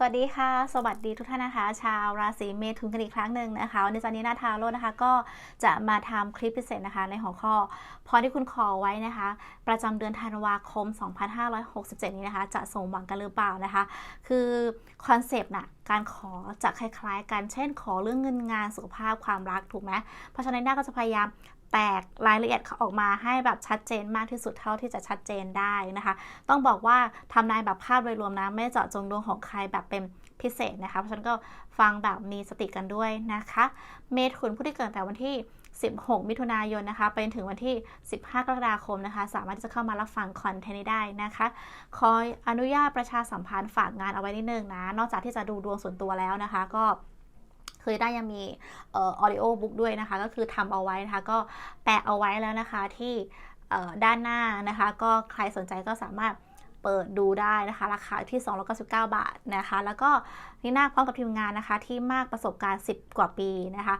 สวัสดีค่ะ สวัสดีทุกท่านนะคะ ชาวราศีเมถุนกันอีกครั้งหนึ่งนะคะวันนี้จันนี้นาทาโรนนะคะก็จะมาทำคลิปพิเศษนะคะ ในหัวข้อพรที่คุณขอไว้นะคะ ประจำเดือนธันวาคม 2567 นี้นะคะ จะสมหวังกันหรือเปล่านะคะ คือคอนเซปต์น่ะการขอจะคล้ายๆกัน เช่น ขอเรื่องเงินงานสุขภาพความรักถูกไหมเพราะฉะนั้นน้าก็จะพยายาม แตกรายละเอียดออกมาให้แบบชัดเจนมากที่สุดเท่าที่จะชัดเจนได้นะคะ ต้องบอกว่าทำนายแบบภาพโดยรวมนะไม่เจาะจงดวงของใครแบบเป็นพิเศษนะคะเพราะฉะนั้นก็ฟังแบบมีสติกันด้วยนะคะ เมถุนผู้ที่เกิดแต่วันที่ 16 มิถุนายนนะคะ ไปถึงวันที่ 15 กรกฎาคมนะคะ สามารถที่จะเข้ามารับฟังคอนเทนต์ได้นะคะขออนุญาตประชาสัมพันธ์ฝากงานเอาไว้นิดนึงนะ นอกจากที่จะดูดวงส่วนตัวแล้วนะคะ ก็ คือได้ยังมีเออดิโอบุ๊กด้วยนะคะ ก็คือทำเอาไว้นะคะ ก็แปะเอาไว้แล้วนะคะที่ด้านหน้านะคะ ก็ใครสนใจก็สามารถเปิดดูได้นะคะ ราคาที่ 299 บาทนะคะ แล้วก็นี่น้าพร้อมกับทีมงานนะคะที่มากประสบการณ์ 10 กว่าปีนะคะ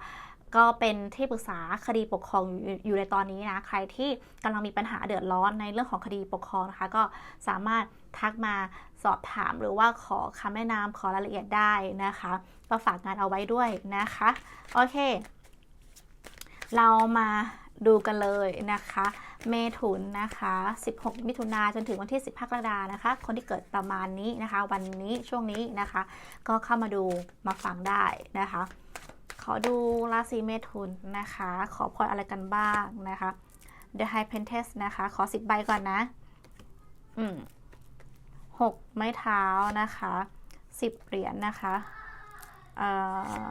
ก็เป็นที่ปรึกษาคดีปกครองอยู่ในตอนนี้นะ ใครที่กำลังมีปัญหาเดือดร้อนในเรื่องของคดีปกครองนะคะ ก็สามารถทักมาสอบถามหรือว่าขอคำแนะนำขอรายละเอียดได้นะคะ ก็ฝากงานเอาไว้ด้วยนะคะ โอเค เรามาดูกันเลยนะคะ เมถุนนะคะ 16 มิถุนาจนถึงวันที่ 15 กรกฎานะคะ คนที่เกิดประมาณนี้นะคะ วันนี้ช่วงนี้นะคะ ก็เข้ามาดูมาฟังได้นะคะ อดูราศีเมถุนนะคะ ขอพรอะไรกันบ้างนะคะ The High Priestess นะคะ ขอ10ใบก่อนนะ อืมหกไม้เท้านะคะสิบเหรียญนนะคะ เอ่อ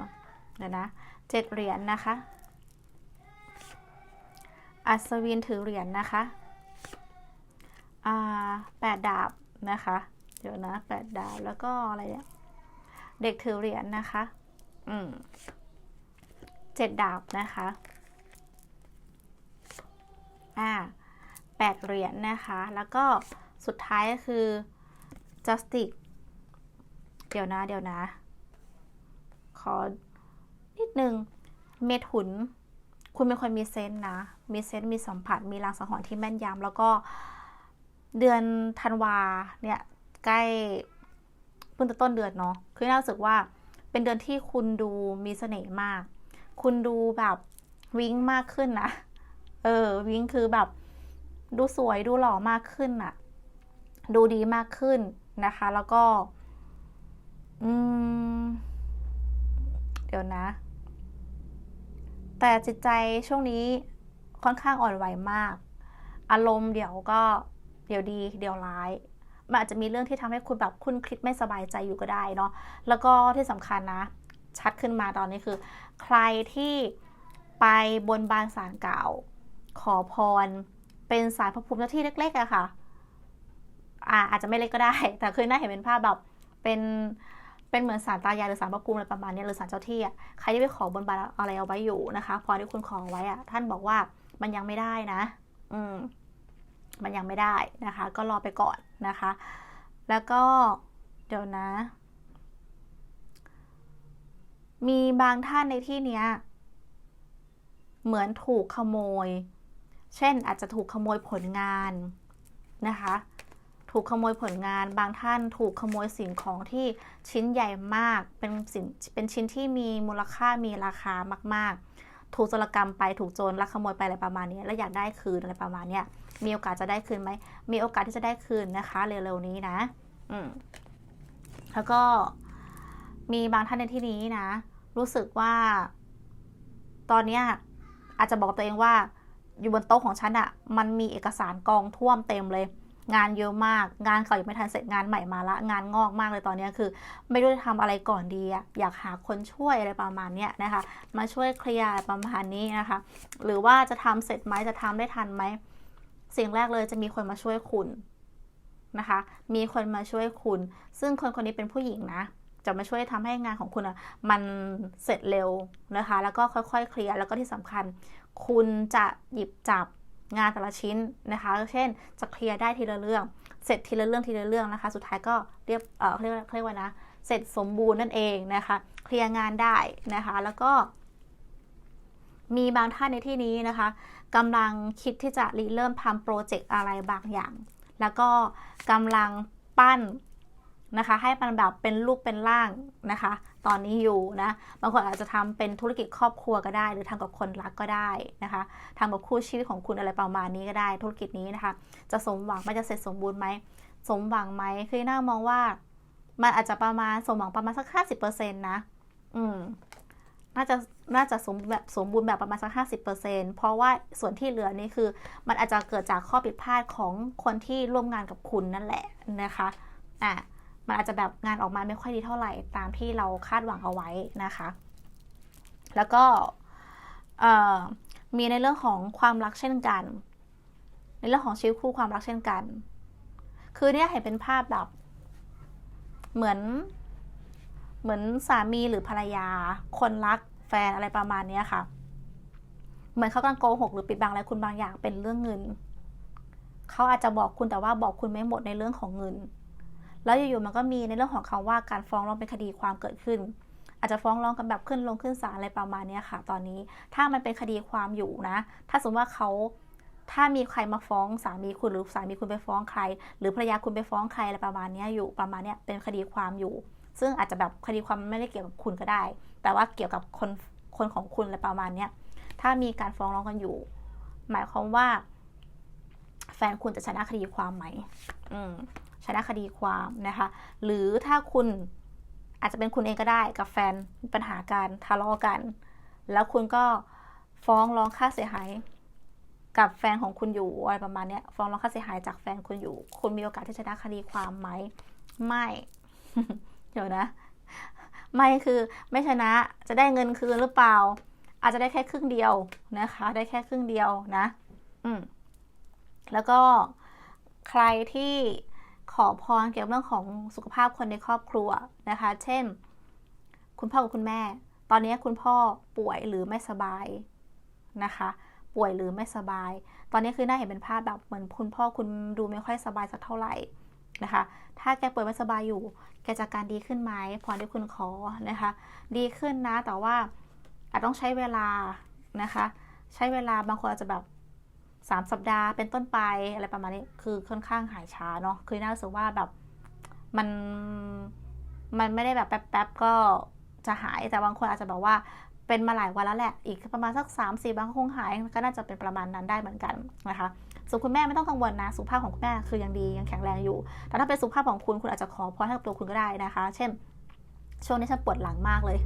เดี๋ยวนะเจ็ดเหรียญนนะคะ อัศวินถือเหรียญนนะคะ อ่าแปดดาบนะคะ เดี๋ยวนะแปดดาบแล้วก็อะไรเนี่ย เด็กถือเหรียญนนะคะ อืม เจ็ดดาบนะคะอ่าแปดเหรียญนนะคะ แล้วก็สุดท้ายก็คือ justice เดี๋ยวนะ เดี๋ยวนะ ขอ นิดนึง เมถุน คุณเป็นคนมีเซนส์นะ มีเซนส์มีสัมผัส มีรางสังหรณ์ที่แม่นยำ แล้วก็เดือนธันวาเนี่ย ใกล้เพิ่งจะต้นเดือนเนาะ คือน่ารู้สึกว่าเป็นเดือนที่คุณดูมีเสน่ห์มาก คุณดูแบบวิ้งมากขึ้นนะ เออ วิ้งคือแบบ ดูสวยดูหล่อมากขึ้นอะดูดีมากขึ้นนะคะ แล้วก็ อืม เดี๋ยวนะ แต่จิตใจช่วงนี้ค่อนข้างอ่อนไหวมาก อารมณ์เดี๋ยวก็เดี๋ยวดี เดี๋ยวร้ายมันอาจจะมีเรื่องที่ทำให้คุณแบบคุณคิดไม่สบายใจอยู่ก็ได้เนาะ แล้วก็ที่สำคัญนะ ชัดขึ้นมาตอนนี้คือ ใครที่ไปบนบานสารกล่า ขอพร เป็นสารพระภูมิเจ้าที่เล็กๆอะค่ะอาอาจจะไม่เล็กก็ได้ แต่คือน่าเห็นเป็นภาพแบบเป็นเป็นเหมือนสารตายายหรือสารพระภูมิอะไรประมาณนี้หรือสารเจ้าที่อะใครที่ไปขอบนบานอะไรเอาไว้อยู่นะคะ พอที่คุณขอไว้อะท่านบอกว่ามันยังไม่ได้นะ อืม มันยังไม่ได้นะคะ ก็รอไปก่อนนะคะ แล้วก็เดี๋ยวนะ มีบางท่านในที่เนี้ย เหมือนถูกขโมย เช่นอาจจะถูกขโมยผลงานนะคะ ถูกขโมยผลงาน บางท่านถูกขโมยสิ่งของที่ชิ้นใหญ่มาก เป็นสิ่งเป็นชิ้นที่มีมูลค่ามีราคามาก ๆ ถูกโจรกรรมไป ถูกโจรลักขโมยไปอะไรประมาณนี้ แล้วอยากได้คืนอะไรประมาณนี้มีโอกาสจะได้คืนไหม มีโอกาสที่จะได้คืนนะคะ เร็วๆนี้นะ อืม แล้วก็ มีบางท่านในที่นี้นะ รู้สึกว่า ตอนนี้อาจจะบอกตัวเองว่า อยู่บนโต๊ะของฉันอะมันมีเอกสารกองท่วมเต็มเลย งานเยอะมาก งานเก่ายังไม่ทันเสร็จงานใหม่มาละ งานงอกมากเลยตอนนี้คือ ไม่รู้จะทำอะไรก่อนดีอะอยากหาคนช่วยอะไรประมาณนี้นะคะ มาช่วยเคลียร์ประมาณนี้นะคะ หรือว่าจะทำเสร็จไหมจะทำได้ทันไหมสิ่งแรกเลยจะมีคนมาช่วยคุณนะคะ มีคนมาช่วยคุณ ซึ่งคนคนนี้เป็นผู้หญิงนะ จะมาช่วยทำให้งานของคุณอะมันเสร็จเร็วนะคะ แล้วก็ค่อยๆ เคลียร์แล้วก็ที่สำคัญ คุณจะหยิบจับงานแต่ละชิ้นนะคะ เช่น จะเคลียร์ได้ทีละเรื่อง เสร็จทีละเรื่องทีละเรื่องนะคะ สุดท้ายก็เรียบเออเรียกว่าเรียกว่านะ เสร็จสมบูรณ์นั่นเองนะคะ เคลียร์งานได้นะคะ แล้วก็ มีบางท่านในที่นี้นะคะกำลังคิดที่จะริเริ่มทำโปรเจกต์อะไรบางอย่าง แล้วก็กำลังปั้น นะคะ ให้มันแบบเป็นรูปเป็นร่างนะคะ ตอนนี้อยู่นะบางคนอาจจะทำเป็นธุรกิจครอบครัวก็ได้ หรือทำกับคนรักก็ได้นะคะทำกับคู่ชีวิตของคุณอะไรประมาณนี้ก็ได้ ธุรกิจนี้นะคะ จะสมหวังมันจะเสร็จสมบูรณ์ไหมสมหวังไหมคือน่ามองว่า มันอาจจะประมาณสมหวังประมาณสักห้าสิบเปอร์เซ็นต์นะ อืมน่าจะน่าจะสมแบบสมบูรณ์แบบประมาณสักห้าสิบเปอร์เซ็นเพราะว่าส่วนที่เหลือนี่คือ มันอาจจะเกิดจากข้อผิดพลาดของคนที่ร่วมงานกับคุณนั่นแหละนะคะ อะ มันอาจจะแบบงานออกมาไม่ค่อยดีเท่าไหร่ตามที่เราคาดหวังเอาไว้นะคะ แล้วก็มีในเรื่องของความรักเช่นกัน ในเรื่องของชีวิตคู่ความรักเช่นกัน คือเนี่ยเห็นเป็นภาพแบบ เหมือน เหมือนสามีหรือภรรยา คนรักแฟนอะไรประมาณนี้ค่ะ เหมือนเขากำลังโกหกหรือปิดบังอะไรคุณบางอย่างเป็นเรื่องเงิน เขาอาจจะบอกคุณแต่ว่าบอกคุณไม่หมดในเรื่องของเงิน แล้วอยู่ๆมันก็มีในเรื่องของคำว่าการฟ้องร้องเป็นคดีความเกิดขึ้น อาจจะฟ้องร้องกันแบบขึ้นลงขึ้นศาลอะไรประมาณนี้ค่ะ ตอนนี้ถ้ามันเป็นคดีความอยู่นะ ถ้าสมมติว่าเขาถ้ามีใครมาฟ้องสามีคุณหรือสามีคุณไปฟ้องใคร หรือภรรยาคุณไปฟ้องใครอะไรประมาณนี้อยู่ประมาณนี้เป็นคดีความอยู่ ซึ่งอาจจะแบบคดีความไม่ได้เกี่ยวกับคุณก็ได้ แต่ว่าเกี่ยวกับคนคนของคุณอะไรประมาณนี้ถ้ามีการฟ้องร้องกันอยู่ หมายความว่า แฟนคุณจะชนะคดีความไหม อืม ชนะคดีความนะคะ หรือถ้าคุณอาจจะเป็นคุณเองก็ได้กับแฟนมีปัญหาการทะเลาะกัน แล้วคุณก็ฟ้องร้องค่าเสียหายกับแฟนของคุณอยู่อะไรประมาณนี้ฟ้องร้องค่าเสียหายจากแฟนคุณอยู่ คุณมีโอกาสที่จะชนะคดีความไหมไม่เดี๋ยวนะ ไม่คือไม่ชนะจะได้เงินคืนหรือเปล่า อาจจะได้แค่ครึ่งเดียวนะคะ ได้แค่ครึ่งเดียวนะ อืมแล้วก็ใครที่ ขอพรเกี่ยวกับเรื่องของสุขภาพคนในครอบครัวนะคะ เช่น คุณพ่อกับคุณแม่ ตอนนี้คุณพ่อป่วยหรือไม่สบายนะคะ ป่วยหรือไม่สบาย ตอนนี้คือน่าเห็นเป็นภาพแบบเหมือนคุณพ่อคุณดูไม่ค่อยสบายสักเท่าไหร่นะคะ ถ้าแกป่วยไม่สบายอยู่ แกจะการดีขึ้นไหมพรที่คุณขอนะคะ ดีขึ้นนะ แต่ว่าอาจต้องใช้เวลานะคะ ใช้เวลาบางคนอาจจะแบบ สามสัปดาห์เป็นต้นไปอะไรประมาณนี้คือค่อนข้างหายช้าเนาะคือน่ารู้สึกว่าแบบมันมันไม่ได้แบบแป๊บๆก็จะหายแต่บางคนอาจจะแบบว่าเป็นมาหลายวันแล้วแหละ อีกประมาณสัก3ามสี่บางคงหายก็น่าจะเป็นประมาณนั้นได้เหมือนกันนะคะส่วนคุณแม่ไม่ต้องกังวลนะ สุขภาพของคุณแม่คือยังดียังแข็งแรงอยู่ แต่ถ้าเป็นสุขภาพของคุณคุณอาจจะขอพรให้กับตัวคุณก็ได้นะคะ เช่น ช่วงนี้ฉันปวดหลังมากเลย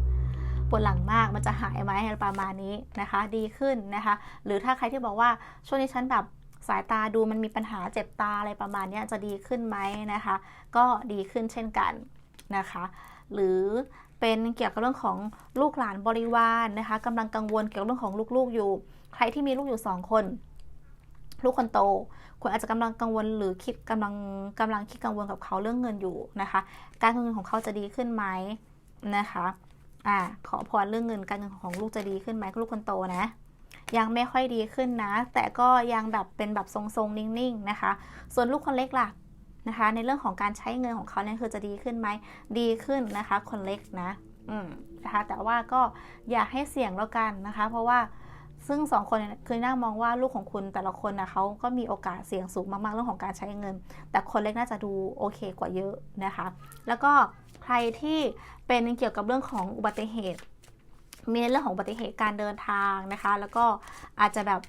ปวดหลังมากมันจะหายไหมประมาณนี้นะคะ ดีขึ้นนะคะ หรือถ้าใครที่บอกว่าช่วงนี้ฉันแบบสายตาดูมันมีปัญหาเจ็บตาอะไรประมาณนี้จะดีขึ้นไหมนะคะ ก็ดีขึ้นเช่นกันนะคะ หรือเป็นเกี่ยวกับเรื่องของลูกหลานบริวารนนะคะกำลังกังวลเกี่ยวกับเรื่องของลูกๆอยู่ ใครที่มีลูกอยู่สองคน ลูกคนโตคุณอาจจะกำลังกังวลหรือคิดกำลังกำลังคิดกังวลกับเขาเรื่องเงินอยู่นะคะ การเงินของเขาจะดีขึ้นไหมนะคะ อ่าขอพรเรื่องเงินการเงินของลูกจะดีขึ้นไหมลูกคนโตนะ ยังไม่ค่อยดีขึ้นนะ แต่ก็ยังแบบเป็นแบบทรงๆ นิ่งๆนะคะ ส่วนลูกคนเล็กล่ะนะคะ ในเรื่องของการใช้เงินของเขาเนี่ยคือจะดีขึ้นไหมดีขึ้นนะคะ คนเล็กนะอืมนะคะแต่ว่าก็อย่าให้เสี่ยงแล้วกันนะคะ เพราะว่าซึ่งสองคนคือนั่งมองว่าลูกของคุณแต่ละคนนะเขาก็มีโอกาสเสี่ยงสูงมากๆเรื่องของการใช้เงิน แต่คนเล็กน่าจะดูโอเคกว่าเยอะนะคะ แล้วก็ ใครที่เป็นเกี่ยวกับเรื่องของอุบัติเหตุ มีในเรื่องของอุบัติเหตุการเดินทางนะคะ แล้วก็อาจจะแบบ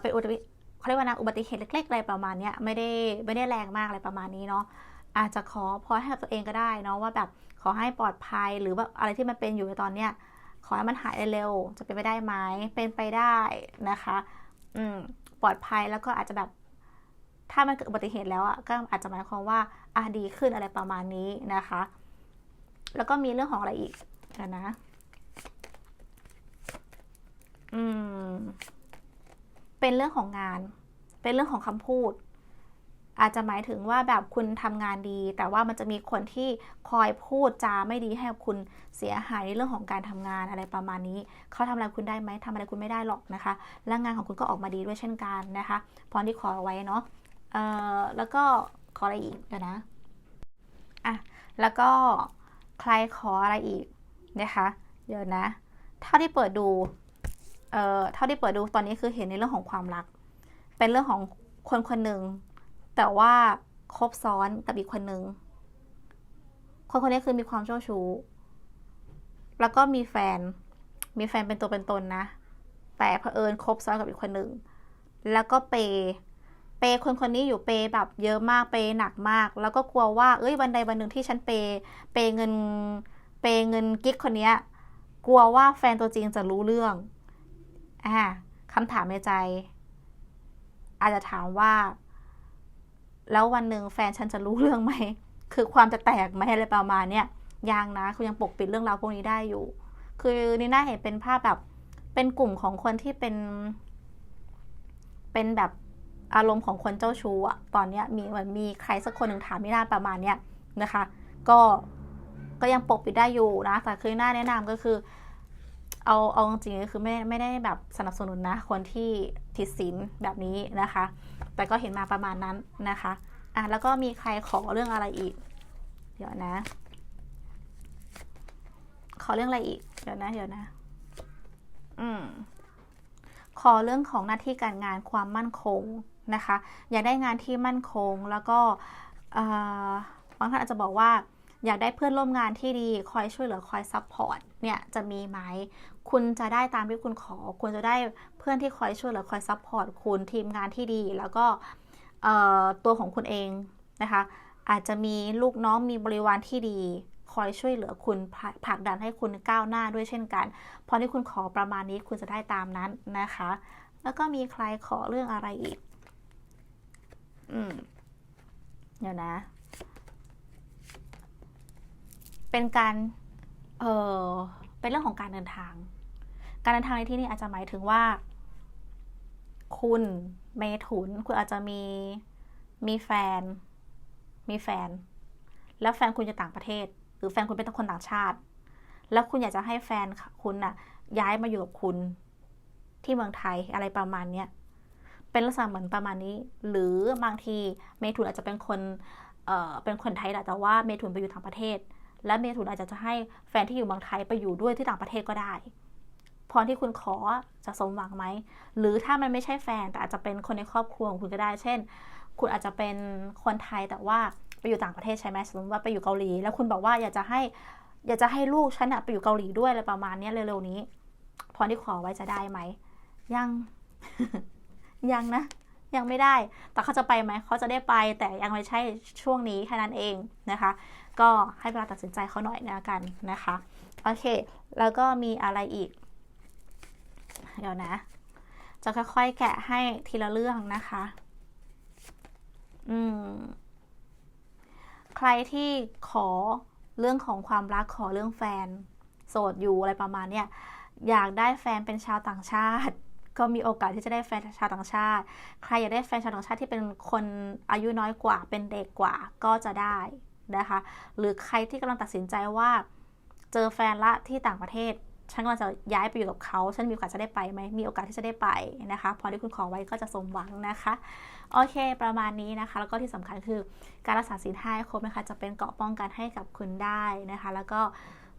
เป็นอุบัติเขาเรียกว่านะอุบัติเหตุเล็กๆอะไรประมาณนี้ไม่ได้ไม่ได้แรงมากอะไรประมาณนี้เนาะอาจจะขอพรให้กับตัวเองก็ได้เนาะว่าแบบขอให้ปลอดภัยหรือว่าอะไรที่มันเป็นอยู่ในตอนเนี้ยขอให้มันหายเร็วจะเป็นไปได้ไหมเป็นไปได้นะคะ อืมปลอดภัยแล้วก็อาจจะแบบ ถ้ามันเกิดอุบัติเหตุแล้วอะก็อาจจะหมายความว่า อะดีขึ้นอะไรประมาณนี้นะคะ แล้วก็มีเรื่องของอะไรอีกนะ อืม เป็นเรื่องของงาน เป็นเรื่องของคำพูด อาจจะหมายถึงว่าแบบคุณทำงานดี แต่ว่ามันจะมีคนที่คอยพูดจาไม่ดีให้คุณเสียหายในเรื่องของการทำงานอะไรประมาณนี้ เขาทำอะไรคุณได้ไหมทำอะไรคุณไม่ได้หรอกนะคะ และงานของคุณก็ออกมาดีด้วยเช่นกันนะคะ พรที่ขอไว้เนาะ เอ่อ แล้วก็ ขออะไรอีกเดี๋ยวนะอะแล้วก็ใครขออะไรอีกนะคะเดี๋ยวนะ เท่าที่เปิดดูเอ่อเท่าที่เปิดดูตอนนี้คือเห็นในเรื่องของความรัก เป็นเรื่องของคนคนหนึ่งแต่ว่าคบซ้อนกับอีกคนหนึ่งคนคนนี้คือมีความเจ้าชู้ แล้วก็มีแฟน มีแฟนเป็นตัวเป็นตนนะ แต่เผอิญคบซ้อนกับอีกคนหนึ่ง แล้วก็เปย์ ปคนคนนี้อยู่เปย์แบบเยอะมากเปย์หนักมาก แล้วก็กลัวว่าเอ้ยวันใดวันหนึ่งที่ฉันเปย์เปย์เงินเปย์เงินกิ๊กคนเนี้ยกลัวว่าแฟนตัวจริงจะรู้เรื่องอ่าคำถามในใจ อาจจะถามว่า แล้ววันหนึ่งแฟนฉันจะรู้เรื่องไหมคือความจะแตกไหมอะไรประมาณเนี้ยยังนะคุณยังปกปิดเรื่องราวพวกนี้ได้อยู่ คือนี่น่าเห็นเป็นภาพแบบเป็นกลุ่มของคนที่เป็น เป็นแบบ อารมณ์ของคนเจ้าชู้อะตอนเนี้ยมีเหมือนมีใครสักคนหนึ่งถามนี่น่าประมาณเนี้ยนะคะ ก็ก็ยังปกปิดได้อยู่นะแต่คือหน่าแนะนำก็คือ เอาเอาจริงๆคือไม่ไม่ได้แบบสนับสนุนนะ คนที่ผิดศีลแบบนี้นะคะ แต่ก็เห็นมาประมาณนั้นนะคะอะแล้วก็มีใครขอเรื่องอะไรอีก เดี๋ยวนะ ขอเรื่องอะไรอีก เดี๋ยวนะ เดี๋ยวนะ อืมขอเรื่องของหน้าที่การงานความมั่นคง นะคะ อยากได้งานที่มั่นคง แล้วก็บางท่านอาจจะบอกว่า อยากได้เพื่อนร่วมงานที่ดี คอยช่วยเหลือคอยซัพพอร์ตเนี่ยจะมีไหมคุณจะได้ตามที่คุณขอ คุณจะได้เพื่อนที่คอยช่วยเหลือคอยซัพพอร์ตคุณทีมงานที่ดี แล้วก็ตัวของคุณเองนะคะ อาจจะมีลูกน้องมีบริวารที่ดีคอยช่วยเหลือคุณผลักดันให้คุณก้าวหน้าด้วยเช่นกัน พอที่คุณขอประมาณนี้คุณจะได้ตามนั้นนะคะ แล้วก็มีใครขอเรื่องอะไรอีก อืมเดี๋ยวนะ เป็นการ เออเป็นเรื่องของการเดินทาง การเดินทางในที่นี้อาจจะหมายถึงว่า คุณเมถุน คุณอาจจะมี มีแฟน มีแฟน แล้วแฟนคุณจะต่างประเทศ หรือแฟนคุณเป็นคนต่างชาติ แล้วคุณอยากจะให้แฟนคุณน่ะ ย้ายมาอยู่กับคุณที่เมืองไทยอะไรประมาณเนี้ย เป็นลักษณะเหมือนประมาณนี้ หรือบางทีเมถุนอาจจะเป็นคนเอ่อเป็นคนไทยแหละแต่ว่าเมถุนไปอยู่ต่างประเทศ และเมถุนอาจจะจะให้แฟนที่อยู่เมืองไทยไปอยู่ด้วยที่ต่างประเทศก็ได้พรที่คุณขอจะสมหวังไหม หรือถ้ามันไม่ใช่แฟนแต่อาจจะเป็นคนในครอบครัวของคุณก็ได้ เช่น คุณอาจจะเป็นคนไทยแต่ว่าไปอยู่ต่างประเทศใช่ไหมสมมติว่าไปอยู่เกาหลี แล้วคุณบอกว่าอยากจะให้อยากจะให้ลูกฉันไปอยู่เกาหลีด้วยอะไรประมาณนี้เร็วๆนี้ พรที่ขอไว้จะได้ไหม ยัง ยังนะ ยังไม่ได้ แต่เขาจะไปไหมเขาจะได้ไป แต่ยังไม่ใช่ช่วงนี้แค่นั้นเองนะคะ ก็ให้เวลาตัดสินใจเขาหน่อยนะกันนะคะ โอเค แล้วก็มีอะไรอีก เดี๋ยวนะ จะค่อยๆแกะให้ทีละเรื่องนะคะ อืม ใครที่ขอเรื่องของความรักขอเรื่องแฟน โสดอยู่อะไรประมาณเนี้ยอยากได้แฟนเป็นชาวต่างชาติ ก็มีโอกาสที่จะได้แฟนชาวต่างชาติ ใครอยากได้แฟนชาวต่างชาติที่เป็นคนอายุน้อยกว่า เป็นเด็กกว่าก็จะได้นะคะ หรือใครที่กำลังตัดสินใจว่า เจอแฟนละที่ต่างประเทศ ฉันกำลังจะย้ายไปอยู่กับเขา ฉันมีโอกาสจะได้ไปไหม มีโอกาสที่จะได้ไปนะคะ พอที่คุณขอไว้ก็จะสมหวังนะคะ โอเค ประมาณนี้นะคะ แล้วก็ที่สำคัญคือการรักษาศีลห้าครบนะคะ จะเป็นเกราะป้องกันให้กับคุณได้นะคะ แล้วก็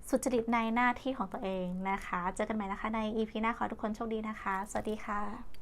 สุจริตในหน้าที่ของตัวเองนะคะ เจอกันใหม่นะคะใน EP หน้าขอทุกคนโชคดีนะคะ สวัสดีค่ะ